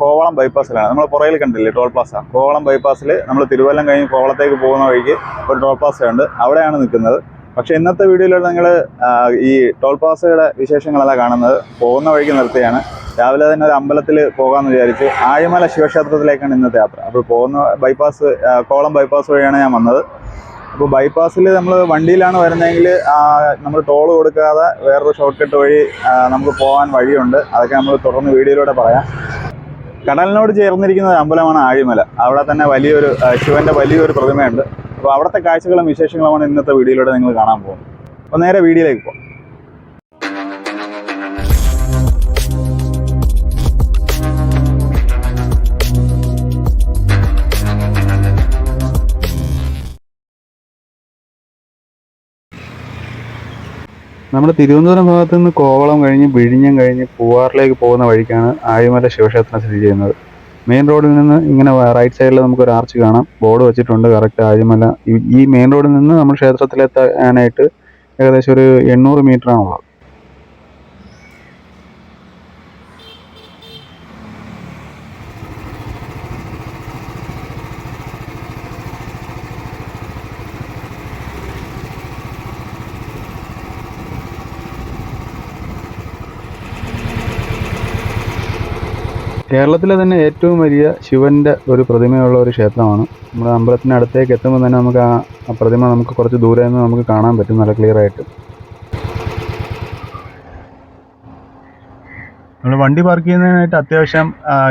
കോവളം ബൈപ്പാസിലാണ്. നമ്മൾ പുറയിൽ കണ്ടില്ലേ toll Plaza Kovalam ബൈപ്പാസിൽ നമ്മൾ തിരുവല്ലം കഴിഞ്ഞ് കോവളത്തേക്ക് പോകുന്ന വഴിക്ക് ഒരു ടോൾ പ്ലാസ ഉണ്ട്. അവിടെയാണ് നിൽക്കുന്നത്. പക്ഷെ ഇന്നത്തെ വീഡിയോയിൽ നിങ്ങൾ ഈ ടോൾ പ്ലാസയുടെ വിശേഷങ്ങളല്ല കാണുന്നത് പോകുന്ന വഴിക്ക് നിർത്തിയാണ് രാവിലെ തന്നെ ഒരു അമ്പലത്തിൽ പോകാമെന്ന് വിചാരിച്ച് ആയമല ശിവക്ഷേത്രത്തിലേക്കാണ് ഇന്നത്തെ യാത്ര. അപ്പോൾ പോകുന്ന ബൈപ്പാസ് കോളം ബൈപ്പാസ് വഴിയാണ് ഞാൻ വന്നത്. അപ്പോൾ ബൈപ്പാസിൽ നമ്മൾ വണ്ടിയിലാണ് വരുന്നതെങ്കിൽ നമ്മൾ ടോൾ കൊടുക്കാതെ വേറൊരു ഷോർട്ട് കട്ട് വഴി നമുക്ക് പോകാൻ വഴിയുണ്ട്. അതൊക്കെ നമ്മൾ തുടർന്ന് വീഡിയോയിലൂടെ പറയാം. കടലിനോട് ചേർന്നിരിക്കുന്ന ഒരു അമ്പലമാണ് ആഴിമല. അവിടെ തന്നെ വലിയൊരു ശിവന്റെ വലിയൊരു പ്രതിമയുണ്ട്. അപ്പോൾ അവിടുത്തെ കാഴ്ചകളും വിശേഷങ്ങളുമാണ് ഇന്നത്തെ വീഡിയോയിലൂടെ നിങ്ങൾ കാണാൻ പോകുന്നത്. അപ്പോൾ നേരെ വീഡിയോയിലേക്ക് പോകാം നമ്മുടെ തിരുവനന്തപുരം ഭാഗത്ത് നിന്ന് കോവളം കഴിഞ്ഞ് വിഴിഞ്ഞം കഴിഞ്ഞ് പൂവാറിലേക്ക് പോകുന്ന വഴിക്കാണ് ആഴിമല ശിവക്ഷേത്രം സ്ഥിതി ചെയ്യുന്നത്. മെയിൻ റോഡിൽ നിന്ന് ഇങ്ങനെ റൈറ്റ് സൈഡിൽ നമുക്ക് ഒരു ആർച്ച് കാണാം. ബോർഡ് വെച്ചിട്ടുണ്ട് കറക്റ്റ് ആഴിമല. ഈ- മെയിൻ റോഡിൽ നിന്ന് നമ്മൾ ക്ഷേത്രത്തിലെത്താനായിട്ട് ഏകദേശം ഒരു എണ്ണൂറ് മീറ്റർ കേരളത്തിലെ തന്നെ ഏറ്റവും വലിയ ശിവന്റെ ഒരു പ്രതിമയുള്ള ഒരു ക്ഷേത്രമാണ്. നമ്മുടെ അമ്പലത്തിന് അടുത്തേക്ക് എത്തുമ്പോൾ തന്നെ നമുക്ക് ആ പ്രതിമ നമുക്ക് കുറച്ച് ദൂരെ നിന്ന് നമുക്ക് കാണാൻ പറ്റും നല്ല ക്ലിയർ ആയിട്ട്. നമ്മൾ വണ്ടി പാർക്ക് ചെയ്യുന്നതിനായിട്ട് അത്യാവശ്യം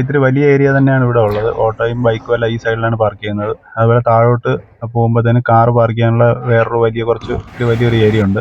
ഇത്തിരി വലിയ ഏരിയ തന്നെയാണ് ഇവിടെ ഉള്ളത്. ഓട്ടോയും ബൈക്കും എല്ലാം ഈ സൈഡിലാണ് പാർക്ക് ചെയ്യുന്നത്. അതുപോലെ താഴോട്ട് പോകുമ്പോഴത്തേന് കാർ പാർക്ക് ചെയ്യാനുള്ള വേറൊരു വലിയ കുറച്ച് വലിയൊരു ഏരിയ ഉണ്ട്.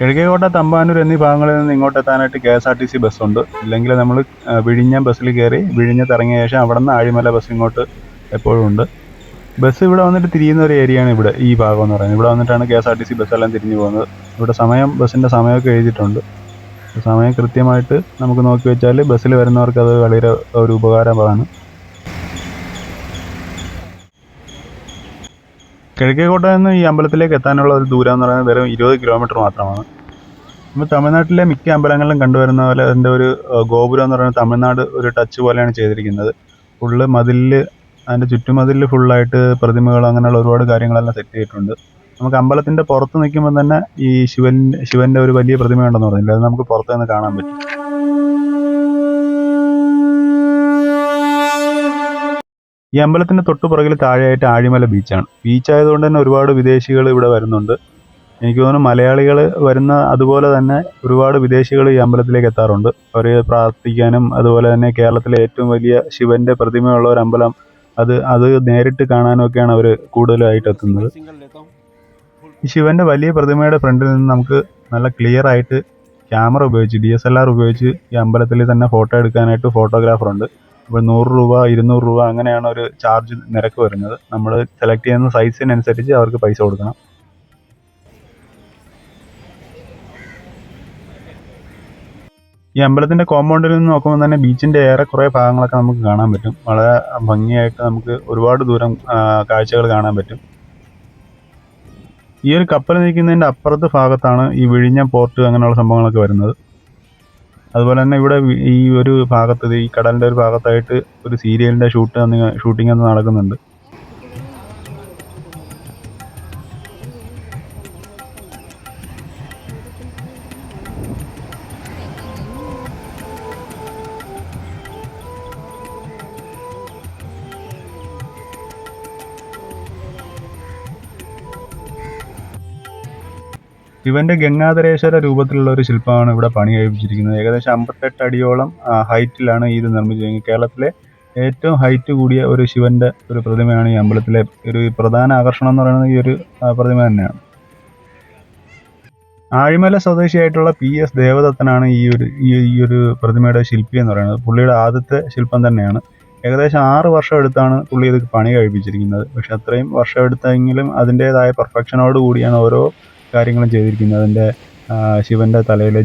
കിഴക്കേക്കോട്ട തമ്പാനൂർ എന്നീ ഭാഗങ്ങളിൽ നിന്ന് ഇങ്ങോട്ട് എത്താനായിട്ട് K S R T C ബസ്സുണ്ട്. ഇല്ലെങ്കിൽ നമ്മൾ വിഴിഞ്ഞ ബസ്സിൽ കയറി വിഴിഞ്ഞത്ത് ഇറങ്ങിയ ശേഷം അവിടെ നിന്ന് ആഴിമല ബസ് ഇങ്ങോട്ട് എപ്പോഴും ഉണ്ട്. ബസ് ഇവിടെ വന്നിട്ട് തിരിയുന്ന ഒരു ഏരിയയാണ് ഇവിടെ ഈ ഭാഗം എന്ന് പറയുന്നത്. ഇവിടെ വന്നിട്ടാണ് K S R T C ബസ്സെല്ലാം തിരിഞ്ഞു പോകുന്നത്. ഇവിടെ സമയം ബസ്സിന്റെ സമയമൊക്കെ എഴുതിയിട്ടുണ്ട്. സമയം കൃത്യമായിട്ട് നമുക്ക് നോക്കി വെച്ചാൽ ബസ്സിൽ വരുന്നവർക്ക് അത് വളരെ ഒരു ഉപകാരമാണ്. കിഴക്കേക്കോട്ട നിന്ന് ഈ അമ്പലത്തിലേക്ക് എത്താനുള്ള ഒരു ദൂരം എന്ന് പറയുന്നത് വെറും ഇരുപത് കിലോമീറ്റർ മാത്രമാണ്. നമ്മൾ തമിഴ്നാട്ടിലെ മിക്ക അമ്പലങ്ങളിലും കണ്ടുവരുന്ന പോലെ അതിന്റെ ഒരു ഗോപുരം എന്ന് പറയുന്നത് തമിഴ്നാട് ഒരു ടച്ച് പോലെയാണ് ചെയ്തിരിക്കുന്നത്. ഫുള്ള് മതിലിൽ അതിന്റെ ചുറ്റുമതിലിൽ ഫുള്ളായിട്ട് പ്രതിമകൾ അങ്ങനെയുള്ള ഒരുപാട് കാര്യങ്ങളെല്ലാം സെറ്റ് ചെയ്തിട്ടുണ്ട്. നമുക്ക് അമ്പലത്തിന്റെ പുറത്ത് നിൽക്കുമ്പോൾ തന്നെ ഈ ശിവൻ ശിവന്റെ ഒരു വലിയ പ്രതിമയുണ്ടെന്ന് പറഞ്ഞില്ല? അത് നമുക്ക് പുറത്ത് നിന്ന് കാണാൻ പറ്റും. ഈ അമ്പലത്തിന്റെ തൊട്ട് പുറകിൽ താഴെയായിട്ട് ആഴിമല ബീച്ചാണ്. ബീച്ച് ആയതുകൊണ്ട് തന്നെ ഒരുപാട് വിദേശികൾ ഇവിടെ വരുന്നുണ്ട്. എനിക്ക് തോന്നുന്നു മലയാളികൾ വരുന്ന അതുപോലെ തന്നെ ഒരുപാട് വിദേശികൾ ഈ അമ്പലത്തിലേക്ക് എത്താറുണ്ട്. അവർ പ്രാർത്ഥിക്കാനും അതുപോലെ തന്നെ കേരളത്തിലെ ഏറ്റവും വലിയ ശിവന്റെ പ്രതിമയുള്ള ഒരു അമ്പലം അത് അത് നേരിട്ട് കാണാനും ഒക്കെയാണ് അവർ കൂടുതലായിട്ട് എത്തുന്നത്. ഈ ശിവന്റെ വലിയ പ്രതിമയുടെ ഫ്രണ്ടിൽ നിന്ന് നമുക്ക് നല്ല ക്ലിയർ ആയിട്ട് ക്യാമറ ഉപയോഗിച്ച് ഡി എസ് എൽ ആർ ഉപയോഗിച്ച് ഈ അമ്പലത്തിൽ തന്നെ ഫോട്ടോ എടുക്കാനായിട്ട് ഫോട്ടോഗ്രാഫർ ഉണ്ട്. അപ്പോൾ നൂറ് രൂപ ഇരുന്നൂറ് രൂപ അങ്ങനെയാണ് ഒരു ചാർജ് നിരക്ക് വരുന്നത്. നമ്മൾ സെലക്ട് ചെയ്യുന്ന സൈസിനനുസരിച്ച് അവർക്ക് പൈസ കൊടുക്കണം. ഈ അമ്പലത്തിന്റെ കോമ്പൗണ്ടിൽ നിന്ന് നോക്കുമ്പോൾ തന്നെ ഏറെ ഏറെക്കുറെ ഭാഗങ്ങളൊക്കെ നമുക്ക് കാണാൻ പറ്റും. വളരെ ഭംഗിയായിട്ട് നമുക്ക് ഒരുപാട് ദൂരം കാഴ്ചകൾ കാണാൻ പറ്റും. ഈ ഒരു കപ്പൽ നിൽക്കുന്നതിന്റെ അപ്പുറത്ത് ഭാഗത്താണ് ഈ വിഴിഞ്ഞ പോർട്ട് അങ്ങനെയുള്ള സംഭവങ്ങളൊക്കെ വരുന്നത്. അതുപോലെ തന്നെ ഇവിടെ ഈ ഒരു ഭാഗത്ത് ഈ കടലിന്റെ ഒരു ഭാഗത്തായിട്ട് ഒരു സീരിയലിന്റെ ഷൂട്ട് ഷൂട്ടിംഗ് അന്ന് നടക്കുന്നുണ്ട്. ശിവന്റെ ഗംഗാധരേശ്വര രൂപത്തിലുള്ള ഒരു ശില്പമാണ് ഇവിടെ പണി കഴിപ്പിച്ചിരിക്കുന്നത് ഏകദേശം അമ്പത്തെട്ട് അടിയോളം ഹൈറ്റിലാണ് ഇത് നിർമ്മിച്ചിരിക്കുന്നത് കേരളത്തിലെ ഏറ്റവും ഹൈറ്റ് കൂടിയ ഒരു ശിവന്റെ ഒരു പ്രതിമയാണ് ഈ അമ്പലത്തിലെ ഒരു പ്രധാന ആകർഷണം എന്ന് പറയുന്നത് ഈ ഒരു പ്രതിമ തന്നെയാണ്. ആഴിമല സ്വദേശിയായിട്ടുള്ള പി എസ് ദേവദത്തനാണ് ഈ ഒരു ഈ ഒരു പ്രതിമയുടെ ശില്പി എന്ന് പറയുന്നത്. പുള്ളിയുടെ ആദ്യത്തെ ശില്പം തന്നെയാണ്. ഏകദേശം ആറ് വർഷം എടുത്താണ് പുള്ളി ഇത് പണി കഴിപ്പിച്ചിരിക്കുന്നത്. പക്ഷെ അത്രയും വർഷം എടുത്തെങ്കിലും അതിന്റെതായ പെർഫെക്ഷനോട് കൂടിയാണ് ഓരോ കാര്യങ്ങളും ചെയ്തിരിക്കുന്നത് അതിന്റെ ശിവന്റെ ശിവന്റെ തലയിലെ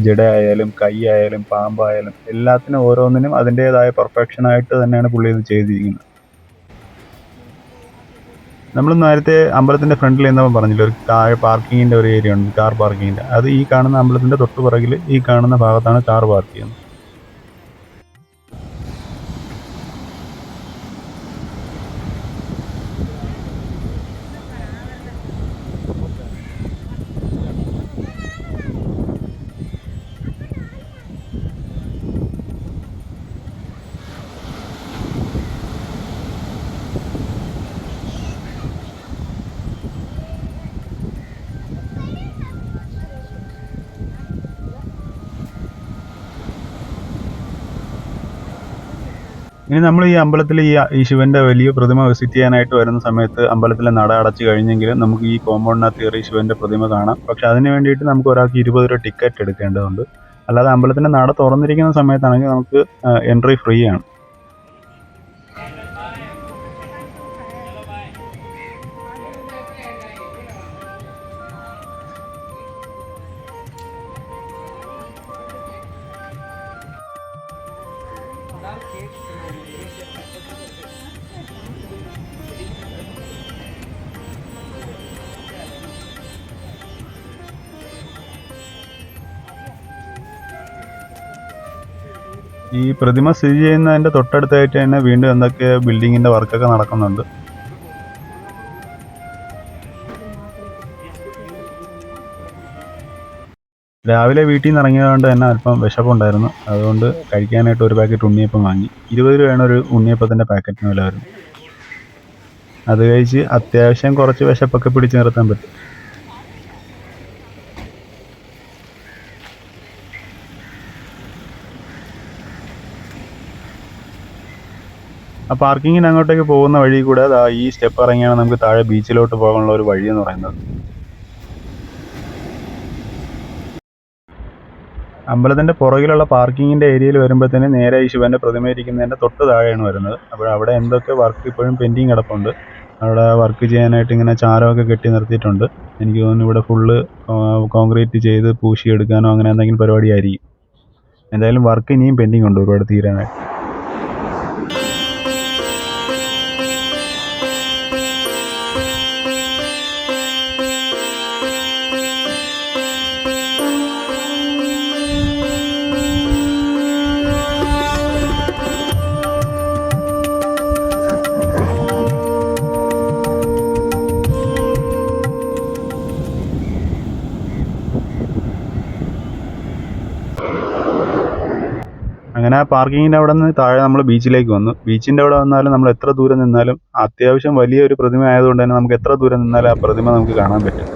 കൈയായാലും പാമ്പായാലും എല്ലാത്തിനും ഓരോന്നിനും അതിന്റെതായ പെർഫെക്ഷനായിട്ട് തന്നെയാണ് പുള്ളി ഇത് ചെയ്തിരിക്കുന്നത്. നമ്മൾ നേരത്തെ അമ്പലത്തിന്റെ ഫ്രണ്ടിൽ എന്താ പറഞ്ഞില്ല ഒരു കാർ പാർക്കിങ്ങിന്റെ ഒരു ഏരിയ ഉണ്ട് കാർ പാർക്കിങ്ങിന്റെ അത് ഈ കാണുന്ന അമ്പലത്തിന്റെ തൊട്ട് പുറകിൽ ഈ കാണുന്ന ഭാഗത്താണ് കാർ പാർക്ക് ചെയ്യുന്നത്. ഇനി നമ്മൾ ഈ അമ്പലത്തിൽ ഈ ഈ ശിവന്റെ വലിയ പ്രതിമ വിസിറ്റ് ചെയ്യാനായിട്ട് വരുന്ന സമയത്ത് അമ്പലത്തിലെ നട അടച്ചു കഴിഞ്ഞെങ്കിൽ നമുക്ക് ഈ കോമ്പൗണ്ടിനകത്ത് കയറി ശിവന്റെ പ്രതിമ കാണാം. പക്ഷെ അതിന് വേണ്ടിയിട്ട് നമുക്ക് ഒരാൾക്ക് ഇരുപത് രൂപ ടിക്കറ്റ് എടുക്കേണ്ടതുണ്ട്. അല്ലാതെ അമ്പലത്തിന്റെ നട തുറന്നിരിക്കുന്ന സമയത്താണെങ്കിൽ നമുക്ക് എൻട്രി ഫ്രീ ആണ്. ഈ പ്രതിമ സ്ഥിതി ചെയ്യുന്നതിന്റെ തൊട്ടടുത്തായിട്ട് തന്നെ വീണ്ടും എന്തൊക്കെ ബിൽഡിങ്ങിന്റെ വർക്കൊക്കെ നടക്കുന്നുണ്ട്? രാവിലെ വീട്ടിൽ നിന്ന് ഇറങ്ങിയതുകൊണ്ട് തന്നെ അല്പം വിശപ്പുണ്ടായിരുന്നു. അതുകൊണ്ട് കഴിക്കാനായിട്ട് ഒരു പാക്കറ്റ് ഉണ്ണിയപ്പം വാങ്ങി. ഇരുപത് രൂപയാണ് ഒരു ഉണ്ണിയപ്പത്തിന്റെ പാക്കറ്റിന് വില വരുന്നത്. അത് കഴിച്ച് അത്യാവശ്യം കുറച്ച് വിശപ്പൊക്കെ പിടിച്ചു നിർത്താൻ പറ്റും. ആ പാർക്കിങ്ങിന് അങ്ങോട്ടേക്ക് പോകുന്ന വഴി കൂടെ ഈ സ്റ്റെപ്പ് ഇറങ്ങിയാണ് നമുക്ക് താഴെ ബീച്ചിലോട്ട് പോകാനുള്ള ഒരു വഴി എന്ന് പറയുന്നത്. അമ്പലത്തിന്റെ പുറകിലുള്ള പാർക്കിങ്ങിന്റെ ഏരിയയിൽ വരുമ്പോഴത്തേന് നേരെ ഈ ശിവന്റെ പ്രതിമ ഇരിക്കുന്നതിന്റെ തൊട്ട് താഴെയാണ് വരുന്നത്. അപ്പോൾ അവിടെ എന്തൊക്കെ വർക്ക് ഇപ്പോഴും പെൻഡിങ് കിടപ്പുണ്ട്. അവിടെ വർക്ക് ചെയ്യാനായിട്ട് ഇങ്ങനെ ചാരമൊക്കെ കെട്ടി നിർത്തിയിട്ടുണ്ട്. എനിക്ക് തോന്നുന്നു ഇവിടെ ഫുള്ള് കോൺക്രീറ്റ് ചെയ്ത് പൂശിയെടുക്കാനോ അങ്ങനെ എന്തെങ്കിലും പരിപാടി ആയിരിക്കും എന്തായാലും വർക്ക് ഇനിയും പെൻഡിങ് ഉണ്ട് ഒരുപാട് തീരാനായിട്ട്. ആ പാർക്കിങ്ങിന്റെ അവിടെ നിന്ന് താഴെ നമ്മൾ ബീച്ചിലേക്ക് വന്നു. ബീച്ചിന്റെ അവിടെ വന്നാലും നമ്മൾ എത്ര ദൂരം നിന്നാലും അത്യാവശ്യം വലിയ ഒരു പ്രതിമ ആയതുകൊണ്ട് തന്നെ നമുക്ക് എത്ര ദൂരം നിന്നാലും ആ പ്രതിമ നമുക്ക് കാണാൻ പറ്റും.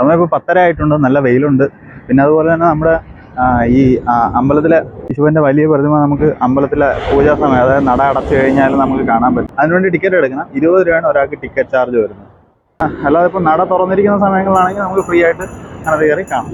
നമ്മളിപ്പോൾ പത്തര ആയിട്ടുണ്ട്. നല്ല വെയിലുണ്ട്. പിന്നെ അതുപോലെ തന്നെ നമ്മുടെ ഈ അമ്പലത്തിലെ ശിവന്റെ വലിയ പ്രതിമ നമുക്ക് അമ്പലത്തിലെ പൂജാ സമയം അതായത് നട അടച്ചു കഴിഞ്ഞാൽ നമുക്ക് കാണാൻ പറ്റും. അതിനുവേണ്ടി ടിക്കറ്റ് എടുക്കണം. ഇരുപത് രൂപയാണ് ഒരാൾക്ക് ടിക്കറ്റ് ചാർജ് വരുന്നത്. അല്ലാതെ ഇപ്പോൾ നട തുറന്നിരിക്കുന്ന സമയങ്ങളിലാണെങ്കിൽ നമുക്ക് ഫ്രീ ആയിട്ട് അങ്ങനെ കയറി കാണാം.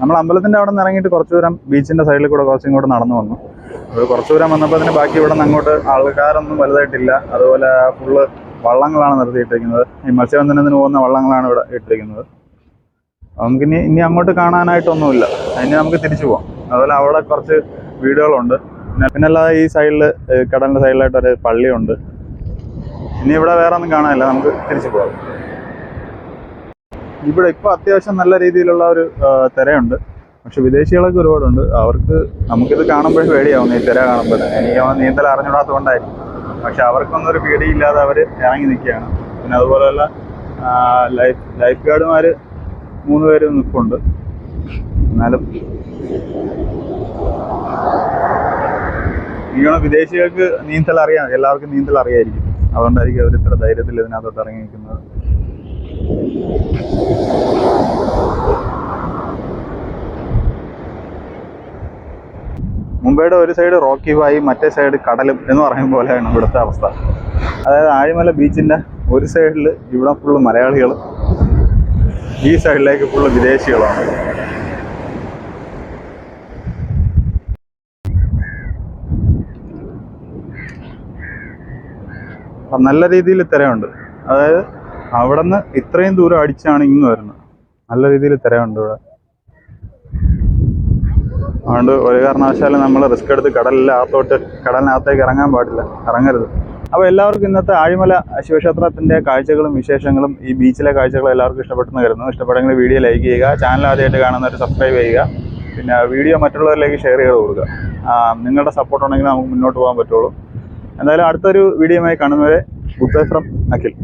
നമ്മൾ അമ്പലത്തിന്റെ അവിടെ നിന്ന് ഇറങ്ങിയിട്ട് കുറച്ച് ദൂരം ബീച്ചിന്റെ സൈഡിൽ കൂടെ കുറച്ചും ഇങ്ങോട്ട് നടന്നു വന്നു. അത് കുറച്ച് ദൂരം വന്നപ്പോൾ അതിന് ബാക്കി ഇവിടെ നിന്ന് അങ്ങോട്ട് ആൾക്കാരൊന്നും വലുതായിട്ടില്ല. അതുപോലെ ഫുള്ള് വള്ളങ്ങളാണ് നിർത്തിയിട്ടിരിക്കുന്നത്. ഈ മത്സ്യബന്ധനത്തിന് പോകുന്ന വള്ളങ്ങളാണ് ഇവിടെ ഇട്ടിരിക്കുന്നത്. നമുക്ക് ഇനി ഇനി അങ്ങോട്ട് കാണാനായിട്ടൊന്നുമില്ല. ഇനി നമുക്ക് തിരിച്ചു പോകാം അതുപോലെ അവിടെ കുറച്ച് വീടുകളുണ്ട്. പിന്നെ പിന്നെ അല്ലാതെ ഈ സൈഡിൽ കടലിന്റെ സൈഡിലായിട്ടൊരു പള്ളിയുണ്ട്. ഇനി ഇവിടെ വേറെ ഒന്നും കാണാനില്ല. നമുക്ക് തിരിച്ചു പോകാം ഇവിടെ ഇപ്പൊ അത്യാവശ്യം നല്ല രീതിയിലുള്ള ഒരു തിരയുണ്ട്. പക്ഷെ വിദേശികളൊക്കെ ഒരുപാടുണ്ട്. അവർക്ക് നമുക്കിത് കാണുമ്പോഴേ പേടിയാവുന്നു ഈ തിര കാണുമ്പോൾ എനിക്ക് അവൻ നീന്തൽ അറിഞ്ഞൂടാത്തതുകൊണ്ടായിരിക്കും പക്ഷെ അവർക്കൊന്നും ഒരു പേടിയില്ലാതെ അവർ ഇറങ്ങി നിൽക്കുകയാണ്. പിന്നെ അതുപോലെയുള്ള ലൈഫ് ലൈഫ് ഗാർഡുമാർ മൂന്ന് പേര് നിൽപ്പുണ്ട് എന്നാലും ഇങ്ങനെ വിദേശികൾക്ക് നീന്തൽ അറിയാം. എല്ലാവർക്കും നീന്തൽ അറിയായിരിക്കും. അതുകൊണ്ടായിരിക്കും അവർ ഇത്ര ധൈര്യത്തിൽ ഇതിനകത്തോട്ട് ഇറങ്ങി നിൽക്കുന്നത്. മുംബൈയുടെ ഒരു സൈഡ് റോക്കി വായി മറ്റേ സൈഡ് കടലും എന്ന് പറയും പോലെയാണ് ഇവിടുത്തെ അവസ്ഥ. അതായത് ആഴിമല ബീച്ചിന്റെ ഒരു സൈഡിൽ ഇവിടെ ഫുള്ള് മലയാളികൾ ഈ സൈഡിലേക്ക് ഫുള്ള് വിദേശികളാണ് നല്ല രീതിയിൽ തിരയുണ്ട് അതായത് അവിടെ നിന്ന് ഇത്രയും ദൂരം അടിച്ചാണ് ഇങ്ങ് വരുന്നത്. നല്ല രീതിയിൽ തിരയുണ്ട് ഇവിടെ. അതുകൊണ്ട് ഒരു കാരണവശാലും നമ്മൾ റിസ്ക് എടുത്ത് കടലിനകത്തോട്ട് കടലിനകത്തേക്ക് ഇറങ്ങാൻ പാടില്ല. ഇറങ്ങരുത്. അപ്പോൾ എല്ലാവർക്കും ഇന്നത്തെ ആഴിമല ശിവക്ഷേത്രത്തിന്റെ കാഴ്ചകളും വിശേഷങ്ങളും ഈ ബീച്ചിലെ കാഴ്ചകളും എല്ലാവർക്കും ഇഷ്ടപ്പെട്ടെന്ന് കരുതുന്നു. ഇഷ്ടപ്പെട്ടെങ്കിൽ വീഡിയോ ലൈക്ക് ചെയ്യുക ചാനൽ ആദ്യമായിട്ട് കാണുന്നവർ സബ്സ്ക്രൈബ് ചെയ്യുക. പിന്നെ വീഡിയോ മറ്റുള്ളവരിലേക്ക് ഷെയർ ചെയ്ത് കൊടുക്കുക. നിങ്ങളുടെ സപ്പോർട്ട് ഉണ്ടെങ്കിൽ നമുക്ക് മുന്നോട്ട് പോകാൻ പറ്റുള്ളൂ. എന്തായാലും അടുത്തൊരു വീഡിയോയുമായി കാണുന്നവരെ ഗുഡ് ബൈ ഫ്രം അഖിൽ.